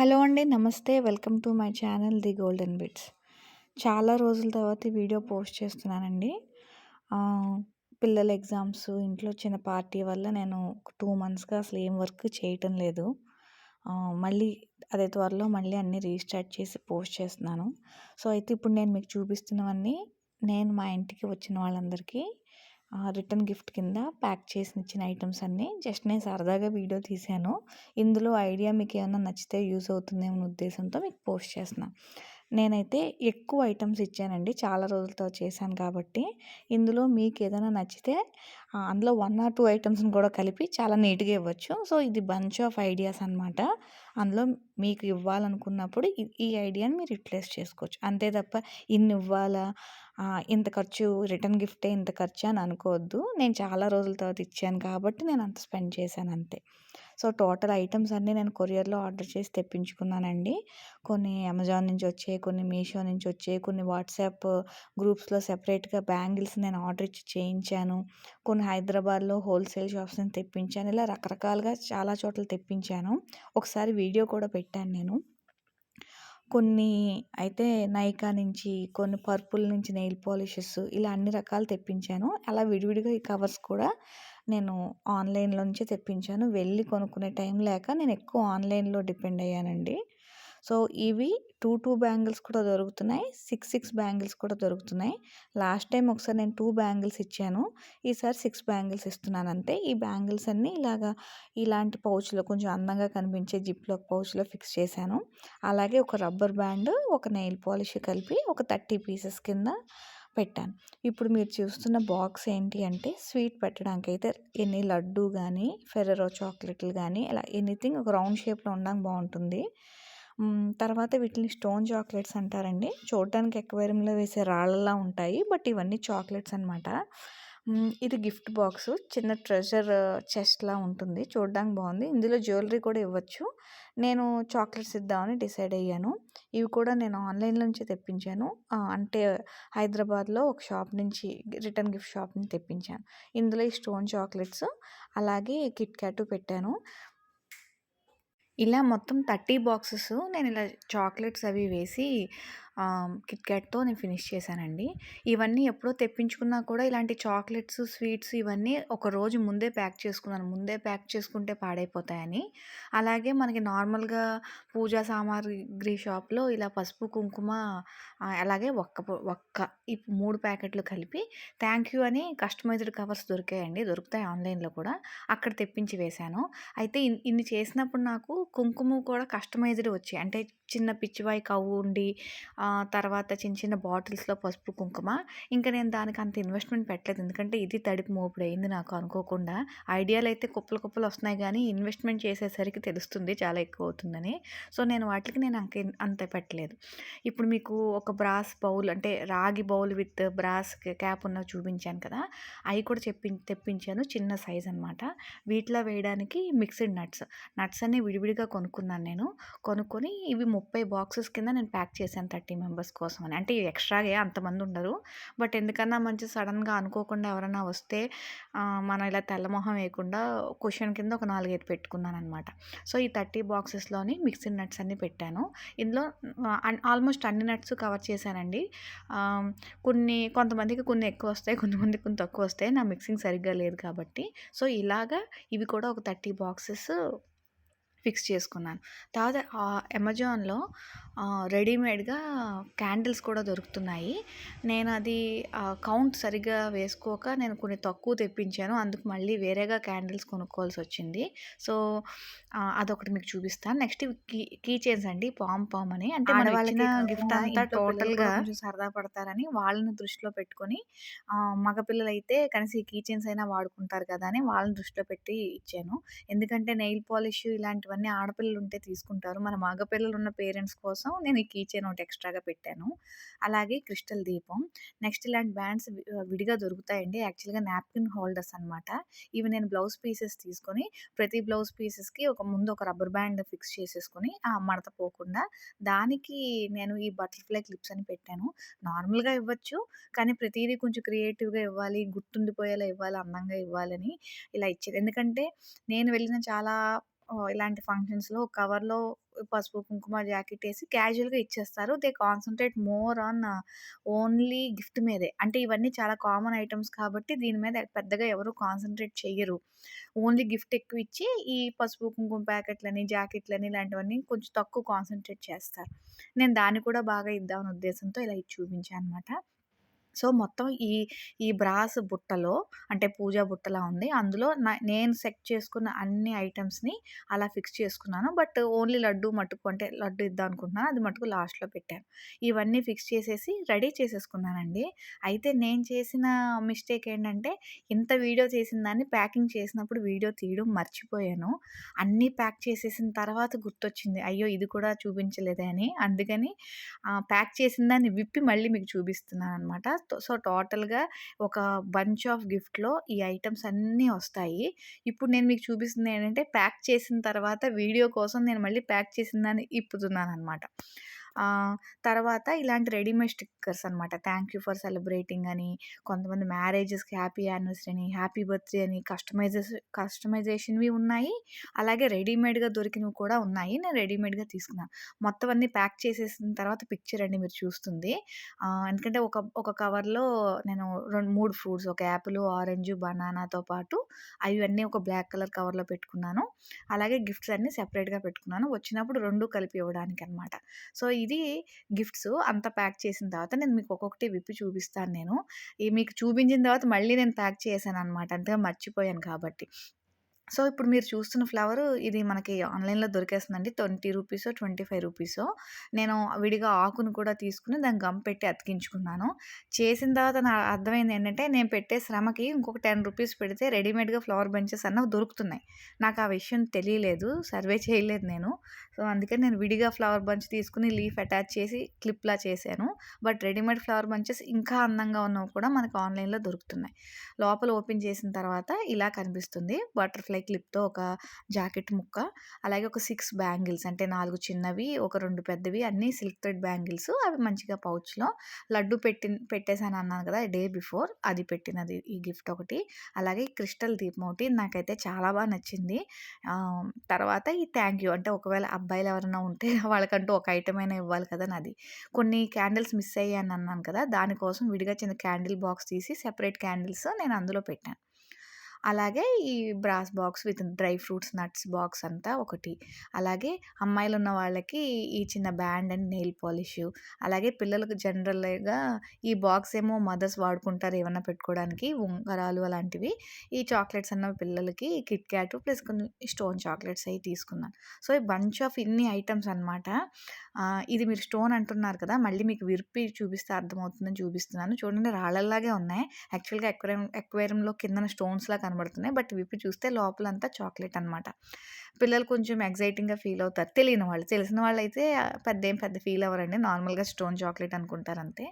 Hello అండి నమస్తే. Welcome to my channel the golden bits. చాలా రోజుల తర్వాత ఈ వీడియో పోస్ట్ చేస్తున్నానండి. పిల్లల ఎగ్జామ్స్ ఇంట్లో చిన్న పార్టీ వల్ల నేను టూ మంత్స్గా అసలు ఏం వర్క్ చేయటం లేదు. మళ్ళీ అదే త్వరలో మళ్ళీ అన్నీ రీస్టార్ట్ చేసి పోస్ట్ చేస్తున్నాను. సో అయితే ఇప్పుడు నేను మీకు చూపిస్తున్నవన్నీ నేను మా ఇంటికి వచ్చిన వాళ్ళందరికీ రిటర్న్ గిఫ్ట్ కింద ప్యాక్ చేసి ఇచ్చిన ఐటమ్స్ అన్నీ జస్ట్ నేను సరదాగా వీడియో తీశాను. ఇందులో ఐడియా మీకు ఏమైనా నచ్చితే యూస్ అవుతుందేమో ఉద్దేశంతో మీకు పోస్ట్ చేస్తున్నాను నేనైతే ఎక్కువ ఐటమ్స్ ఇచ్చానండి. చాలా రోజులతో చేశాను కాబట్టి. ఇందులో మీకు ఏదైనా నచ్చితే అందులో వన్ ఆర్ టూ ఐటమ్స్ని కూడా కలిపి చాలా నీట్గా ఇవ్వచ్చు. సో ఇది బంచ్ ఆఫ్ ఐడియాస్ అనమాట అందులో మీకు ఇవ్వాలనుకున్నప్పుడు ఈ ఐడియాని మీరు రిప్లేస్ చేసుకోవచ్చు. అంతే తప్ప ఇన్ని ఇవ్వాలా? ఇంత ఖర్చు రిటర్న్ గిఫ్టే ఇంత ఖర్చు అని అనుకోవద్దు. నేను చాలా రోజుల తర్వాత ఇచ్చాను కాబట్టి నేను అంత స్పెండ్ చేశాను అంతే. సో టోటల్ ఐటమ్స్ అన్నీ నేను కొరియర్లో ఆర్డర్ చేసి తెప్పించుకున్నానండి. కొన్ని అమెజాన్ నుంచి వచ్చాయి కొన్ని మీషో నుంచి వచ్చాయి కొన్ని వాట్సాప్ గ్రూప్స్లో సెపరేట్గా బ్యాంగిల్స్ నేను ఆర్డర్ ఇచ్చి చేయించాను. కొన్ని హైదరాబాద్లో హోల్సేల్ షాప్స్ నుంచి తెప్పించాను. ఇలా రకరకాలుగా చాలా చోట్ల తెప్పించాను. ఒకసారి వీడియో కూడా పెట్టాను నేను. కొన్ని అయితే నైకా నుంచి కొన్ని పర్పుల్ నుంచి నెయిల్ పాలిషెస్ ఇలా అన్ని రకాలు తెప్పించాను. అలా విడివిడిగా ఈ కవర్స్ కూడా నేను ఆన్లైన్లో నుంచే తెప్పించాను. వెళ్ళి కొనుక్కునే టైం లేక నేను ఎక్కువ ఆన్లైన్లో డిపెండ్ అయ్యానండి. సో ఇవి టూ టూ బ్యాంగిల్స్ కూడా దొరుకుతున్నాయి. సిక్స్ సిక్స్ బ్యాంగిల్స్ కూడా దొరుకుతున్నాయి. లాస్ట్ టైం ఒకసారి నేను టూ బ్యాంగిల్స్ ఇచ్చాను. ఈసారి సిక్స్ బ్యాంగిల్స్ ఇస్తున్నాను అంతే ఈ బ్యాంగిల్స్ అన్నీ ఇలాగా ఇలాంటి పౌచ్లో కొంచెం అందంగా కనిపించే జిప్లో పౌచ్లో ఫిక్స్ చేశాను. అలాగే ఒక రబ్బర్ బ్యాండ్ ఒక నెయిల్ పాలిష్ కలిపి ఒక థర్టీ పీసెస్ కింద పెట్టాను. ఇప్పుడు మీరు చూస్తున్న బాక్స్ ఏంటి అంటే స్వీట్ పెట్టడానికి అయితే ఎన్ని లడ్డు కానీ ఫెరరో చాక్లెట్లు కానీ ఇలా ఎనీథింగ్ ఒక రౌండ్ షేప్లో ఉండడానికి బాగుంటుంది. తర్వాత వీటిని స్టోన్ చాక్లెట్స్ అంటారండి. చూడడానికి ఎక్వేరియంలో వేసే రాళ్ళలా ఉంటాయి. బట్ ఇవన్నీ చాక్లెట్స్ అనమాట ఇది గిఫ్ట్ బాక్స్. చిన్న ట్రెజర్ చెస్ట్లా ఉంటుంది. చూడడానికి బాగుంది. ఇందులో జ్యువెలరీ కూడా ఇవ్వచ్చు. నేను చాక్లెట్స్ ఇద్దామని డిసైడ్ అయ్యాను. ఇవి కూడా నేను ఆన్లైన్ నుంచి తెప్పించాను. అంటే హైదరాబాద్లో ఒక షాప్ నుంచి రిటర్న్ గిఫ్ట్ షాప్ నుంచి తెప్పించాను. ఇందులో ఈ స్టోన్ చాక్లెట్స్ అలాగే కిట్ క్యాటు పెట్టాను. ఇలా మొత్తం థర్టీ బాక్సెస్ నేను ఇలా చాక్లెట్స్ అవి వేసి కిట్కాట్తో నేను ఫినిష్ చేశానండి. ఇవన్నీ ఎప్పుడో తెప్పించుకున్నా కూడా ఇలాంటి చాక్లెట్స్ స్వీట్స్ ఇవన్నీ ఒక రోజు ముందే ప్యాక్ చేసుకున్నాను. ముందే ప్యాక్ చేసుకుంటే పాడైపోతాయని. అలాగే మనకి నార్మల్గా పూజా సామాగ్రి షాప్లో ఇలా పసుపు కుంకుమ అలాగే ఒక్క ఒక్క ఈ మూడు ప్యాకెట్లు కలిపి థ్యాంక్ యూ అని కస్టమైజ్డ్ కవర్స్ దొరికాయండి. దొరుకుతాయి ఆన్లైన్లో కూడా. అక్కడ తెప్పించి వేశాను. అయితే ఇన్ని చేసినప్పుడు నాకు కుంకుమ కూడా కస్టమైజ్డ్ వచ్చాయి. అంటే చిన్న పిచ్చివాయి కవ్వు ఉండి తర్వాత చిన్న చిన్న బాటిల్స్లో పసుపు కుంకుమ. ఇంకా నేను దానికి అంత ఇన్వెస్ట్మెంట్ పెట్టలేదు. ఎందుకంటే ఇది తడిపి మోపుడు అయింది నాకు అనుకోకుండా. ఐడియాలు అయితే కుప్పలు కుప్పలు వస్తున్నాయి కానీ ఇన్వెస్ట్మెంట్ చేసేసరికి తెలుస్తుంది చాలా ఎక్కువ అవుతుందని. సో నేను వాటికి నేను అంక అంత పెట్టలేదు. ఇప్పుడు మీకు ఒక బ్రాస్ బౌల్ అంటే రాగి బౌల్ విత్ బ్రాస్ క్యాప్ ఉన్న చూపించాను కదా. అవి కూడా చెప్పి తెప్పించాను చిన్న సైజ్ అనమాట వీటిలో వేయడానికి మిక్స్డ్ నట్స్. నట్స్ అన్ని విడివిడిగా కొనుక్కున్నాను నేను. కొనుక్కొని ఇవి ముప్పై బాక్సెస్ కింద నేను ప్యాక్ చేశాను థర్టీ మెంబర్స్ కోసం అని. అంటే ఎక్స్ట్రాగా అంతమంది ఉండరు. బట్ ఎందుకన్నా మంచి సడన్గా అనుకోకుండా ఎవరైనా వస్తే మనం ఇలా తెల్లమొహం వేయకుండా క్వశ్చన్ కింద ఒక నాలుగైదు పెట్టుకున్నాను అనమాట సో ఈ థర్టీ బాక్సెస్లోని మిక్సింగ్ నట్స్ అన్ని పెట్టాను. ఇందులో ఆల్మోస్ట్ అన్ని నట్స్ కవర్ చేశానండి. కొన్ని కొంతమందికి కొన్ని ఎక్కువ వస్తాయి కొంతమందికి కొన్ని తక్కువ వస్తాయి. నా మిక్సింగ్ సరిగ్గా లేదు కాబట్టి. సో ఇలాగా ఇవి కూడా ఒక థర్టీ బాక్సెస్ ఫిక్స్ చేసుకున్నాను. తర్వాత అమెజాన్లో రెడీమేడ్గా క్యాండిల్స్ కూడా దొరుకుతున్నాయి. నేను అది కౌంట్ సరిగ్గా వేసుకోక నేను కొన్ని తక్కువ తెప్పించాను. అందుకు మళ్ళీ వేరేగా క్యాండిల్స్ కొనుక్కోవాల్సి వచ్చింది. సో అదొకటి మీకు చూపిస్తాను. నెక్స్ట్ కీ కీ చైన్స్ అండి పామ్ పామ్ అని. అంటే మన వాళ్ళకి గిఫ్ట్ అంతా టోటల్గా సరదా పడతారని వాళ్ళని దృష్టిలో పెట్టుకొని మగపిల్లలు అయితే కనీసం ఈ కీ చైన్స్ అయినా వాడుకుంటారు కదా అని వాళ్ళని దృష్టిలో పెట్టి ఇచ్చాను. ఎందుకంటే నెయిల్ పాలిష్ ఇవన్నీ ఆడపిల్లలు ఉంటే తీసుకుంటారు. మన మగపిల్లలు ఉన్న పేరెంట్స్ కోసం నేను ఈ కీ చైన్ ఒకటి ఎక్స్ట్రాగా పెట్టాను. అలాగే క్రిస్టల్ దీపం. నెక్స్ట్ ఇలాంటి బ్యాండ్స్ విడిగా దొరుకుతాయండి. యాక్చువల్గా నాప్కిన్ హోల్డర్స్ అనమాట ఇవి నేను బ్లౌజ్ పీసెస్ తీసుకొని ప్రతి బ్లౌజ్ పీసెస్కి ఒక ముందు ఒక రబ్బర్ బ్యాండ్ ఫిక్స్ చేసేసుకొని ఆ మడత పోకుండా దానికి నేను ఈ బటర్ఫ్లై క్లిప్స్ అని పెట్టాను. నార్మల్గా ఇవ్వచ్చు కానీ ప్రతిదీ కొంచెం క్రియేటివ్గా ఇవ్వాలి గుర్తుండిపోయేలా ఇవ్వాలి అందంగా ఇవ్వాలని ఇలా ఇచ్చేది. ఎందుకంటే నేను వెళ్ళిన చాలా ఇలాంటి ఫంక్షన్స్‌లో కవర్‌లో పసుపు, కుంకుమ జాకెట్ వేసి క్యాజువల్‌గా ఇచ్చేస్తారు. They concentrate more on only gift మీదే. అంటే ఇవన్నీ చాలా కామన్ ఐటమ్స్ కాబట్టి దీని మీద పెద్దగా ఎవరు కాన్సంట్రేట్ చేయరు ఓన్లీ గిఫ్ట్ ఎక్కువ ఇచ్చి ఈ పసుపు, కుంకుమ ప్యాకెట్లని, జాకెట్లని ఇలాంటివన్నీ కొంచెం తక్కువ కాన్సన్ట్రేట్ చేస్తారు. నేను దాన్ని కూడా బాగా ఇద్దామని ఉద్దేశంతో ఇలా ఇచ్చి చూపించాను అనమాట. సో, మొత్తం ఈ ఈ బ్రాస్ బుట్టలో అంటే పూజా బుట్టలా ఉంది. అందులో నేను సెట్ చేసుకున్న అన్ని ఐటమ్స్ని అలా ఫిక్స్ చేసుకున్నాను. బట్ ఓన్లీ లడ్డు మటుకు అంటే లడ్డు ఇద్దాం అనుకుంటున్నాను. అది మటుకు లాస్ట్‌లో పెట్టాను. ఇవన్నీ ఫిక్స్ చేసేసి రెడీ చేసేసుకున్నానండి. అయితే నేను చేసిన మిస్టేక్ ఏంటంటే ఇంత వీడియో చేసిన దాన్ని ప్యాకింగ్ చేసినప్పుడు వీడియో తీయడం మర్చిపోయాను. అన్నీ ప్యాక్ చేసేసిన తర్వాత గుర్తొచ్చింది. అయ్యో! ఇది కూడా చూపించలేదే అని. అందుకని ప్యాక్ చేసిన దాన్ని విప్పి మళ్ళీ మీకు చూపిస్తున్నాను అనమాట సో, టోటల్‌గా ఒక బంచ్ ఆఫ్ గిఫ్ట్‌లో ఈ ఐటమ్స్ అన్నీ వస్తాయి. ఇప్పుడు నేను మీకు చూపిస్తుంది ఏంటంటే ప్యాక్ చేసిన తర్వాత వీడియో కోసం నేను మళ్ళీ ప్యాక్ చేసిన దాన్ని ఇప్పుతున్నాను అనమాట తర్వాత ఇలాంటి రెడీమేడ్ స్టిక్కర్స్ అనమాట. థ్యాంక్ యూ ఫర్ సెలబ్రేటింగ్ అని, కొంతమంది మ్యారేజెస్‌కి హ్యాపీ యానివర్సరీ అని, హ్యాపీ బర్త్‌డే అని కస్టమైజెస్ కస్టమైజేషన్‌వి ఉన్నాయి. అలాగే రెడీమేడ్‌గా దొరికినవి కూడా ఉన్నాయి. నేను రెడీమేడ్‌గా తీసుకున్నాను. మొత్తం అన్నీ ప్యాక్ చేసేసిన తర్వాత పిక్చర్ అండి మీరు చూస్తుంది. ఎందుకంటే ఒక ఒక కవర్‌లో నేను రెండు మూడు ఫ్రూట్స్ ఒక యాపిల్, ఆరెంజ్, బనానాతో పాటు అవన్నీ ఒక బ్లాక్ కలర్ కవర్‌లో పెట్టుకున్నాను. అలాగే గిఫ్ట్స్ అన్నీ సెపరేట్‌గా పెట్టుకున్నాను. వచ్చినప్పుడు రెండు కలిపి ఇవ్వడానికి అనమాట సో, ఇది గిఫ్ట్స్ అంత ప్యాక్ చేసిన తర్వాత నేను మీకు ఒక్కొక్కటి విప్పి చూపిస్తాను నేను. ఈ మీకు చూపించిన తర్వాత మళ్ళీ నేను ప్యాక్ చేశాను అనమాట అంతగా మర్చిపోయాను కాబట్టి. సో, ఇప్పుడు మీరు చూస్తున్న ఫ్లవర్ ఇది మనకి ఆన్‌లైన్‌లో దొరికేస్తుందండి. 20 రూపీసో, 25 రూపీసో. నేను విడిగా ఆకును కూడా తీసుకుని దాన్ని గమ్ పెట్టి అతికించుకున్నాను. చేసిన తర్వాత నా అర్థమైంది ఏంటంటే నేను పెట్టే శ్రమకి ఇంకొక 10 రూపీస్ పెడితే రెడీమేడ్‌గా ఫ్లవర్ బంచెస్ అన్నవి దొరుకుతున్నాయి. నాకు ఆ విషయం తెలియలేదు. సర్వే చేయలేదు నేను. సో, అందుకని నేను విడిగా ఫ్లవర్ బంచ్ తీసుకుని లీఫ్ అటాచ్ చేసి క్లిప్‌లా చేశాను. బట్ రెడీమేడ్ ఫ్లవర్ బంచెస్ ఇంకా అందంగా ఉన్నవి కూడా మనకు ఆన్‌లైన్‌లో దొరుకుతున్నాయి. లోపల ఓపెన్ చేసిన తర్వాత ఇలా కనిపిస్తుంది. బటర్‌ఫ్లై క్లిప్‌తో ఒక జాకెట్ ముక్క, అలాగే ఒక సిక్స్ బ్యాంగిల్స్ అంటే నాలుగు చిన్నవి, ఒక రెండు పెద్దవి అన్నీ సిల్క్ థ్రెడ్ బ్యాంగిల్స్. అవి మంచిగా పౌచ్‌లో లడ్డు పెట్టి పెట్టేసాను అన్నాను కదా! డే బిఫోర్ అది పెట్టినది ఈ గిఫ్ట్ ఒకటి. అలాగే క్రిస్టల్ దీపం ఒకటి నాకైతే చాలా బాగా నచ్చింది. తర్వాత ఈ థ్యాంక్ యూ అంటే ఒకవేళ అబ్బాయిలు ఎవరైనా ఉంటే వాళ్ళకంటూ ఒక ఐటమ్ అయినా ఇవ్వాలి కదా! నాది. కొన్ని క్యాండిల్స్ మిస్ అయ్యాయని అన్నాను కదా! దానికోసం విడిగా చిన్న క్యాండిల్ బాక్స్ తీసి సెపరేట్ క్యాండిల్స్ నేను అందులో పెట్టాను. అలాగే ఈ brass box with dry fruits, nuts box అంతా ఒకటి. అలాగే అమ్మాయిలు ఉన్న వాళ్ళకి ఈ చిన్న బ్యాండ్ అండ్ నెయిల్ పాలిష్ అలాగే పిల్లలకు జనరల్‌గా ఈ బాక్స్ ఏమో మదర్స్ వాడుకుంటారు ఏమన్నా పెట్టుకోవడానికి ఉంగరాలు అలాంటివి. ఈ చాక్లెట్స్ అన్న పిల్లలకి కిట్ క్యాట్ ప్లస్ కొన్ని స్టోన్ చాక్లెట్స్ అవి తీసుకున్నాను. సో, ఈ బంచ్ ఆఫ్ ఇన్ని ఐటమ్స్ అనమాట. ఇది మీరు స్టోన్ అంటున్నారు కదా! మళ్ళీ మీకు విరిపి చూపిస్తే అర్థమవుతుందని చూపిస్తున్నాను. చూడండి రాళ్ళలాగే ఉన్నాయి. యాక్చువల్‌గా అక్వేరియం ఎక్వేరియంలో కిందన స్టోన్స్‌లా కనబడుతున్నాయి. బట్ విప్పి చూస్తే లోపలంతా చాక్లెట్ అనమాట. పిల్లలు కొంచెం ఎగ్జైటింగ్గా ఫీల్ అవుతారు. తెలియని వాళ్ళు. తెలిసిన వాళ్ళైతే పెద్దేం పెద్ద ఫీల్ అవ్వరండి. నార్మల్‌గా స్టోన్ చాక్లెట్ అనుకుంటారు అంతే.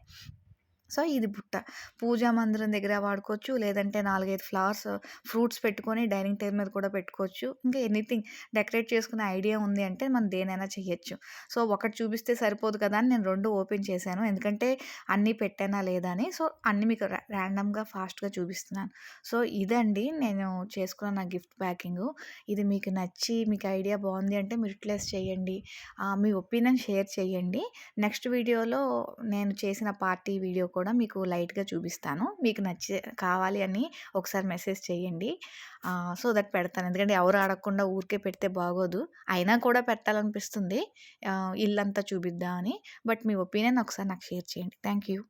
సో, ఇది బుట్ట. పూజా మందిరం దగ్గర వాడుకోవచ్చు. లేదంటే 4, 5 ఫ్లవర్స్, ఫ్రూట్స్ పెట్టుకొని డైనింగ్ టేబుల్ మీద కూడా పెట్టుకోవచ్చు. ఇంకా ఎనీథింగ్ డెకరేట్ చేసుకునే ఐడియా ఉంది అంటే మనం దేనైనా చేయొచ్చు. సో, ఒకటి చూపిస్తే సరిపోదు కదా! అని నేను రెండు ఓపెన్ చేశాను. ఎందుకంటే అన్నీ పెట్టానా లేదా అని. సో, అన్నీ మీకు ర్యాండమ్‌గా ఫాస్ట్‌గా చూపిస్తున్నాను. సో, ఇదండి నేను చేసుకున్న నా గిఫ్ట్ ప్యాకింగ్ ఇది మీకు నచ్చి మీకు ఐడియా బాగుంది అంటే మీరు యూటిలైజ్ చేయండి. మీ ఒపీనియన్ షేర్ చేయండి. నెక్స్ట్ వీడియోలో నేను చేసిన పార్టీ వీడియో కూడా మీకు లైట్‌గా చూపిస్తాను. మీకు నచ్చే కావాలి అని ఒకసారి మెసేజ్ చేయండి. సో దట్ పెడతాను. ఎందుకంటే ఎవరు ఆడకుండా ఊరికే పెడితే బాగోదు. అయినా కూడా పెట్టాలనిపిస్తుంది. ఇల్లంతా చూపిద్దామని. బట్ మీ ఒపీనియన్ ఒకసారి నాకు షేర్ చేయండి. Thank you.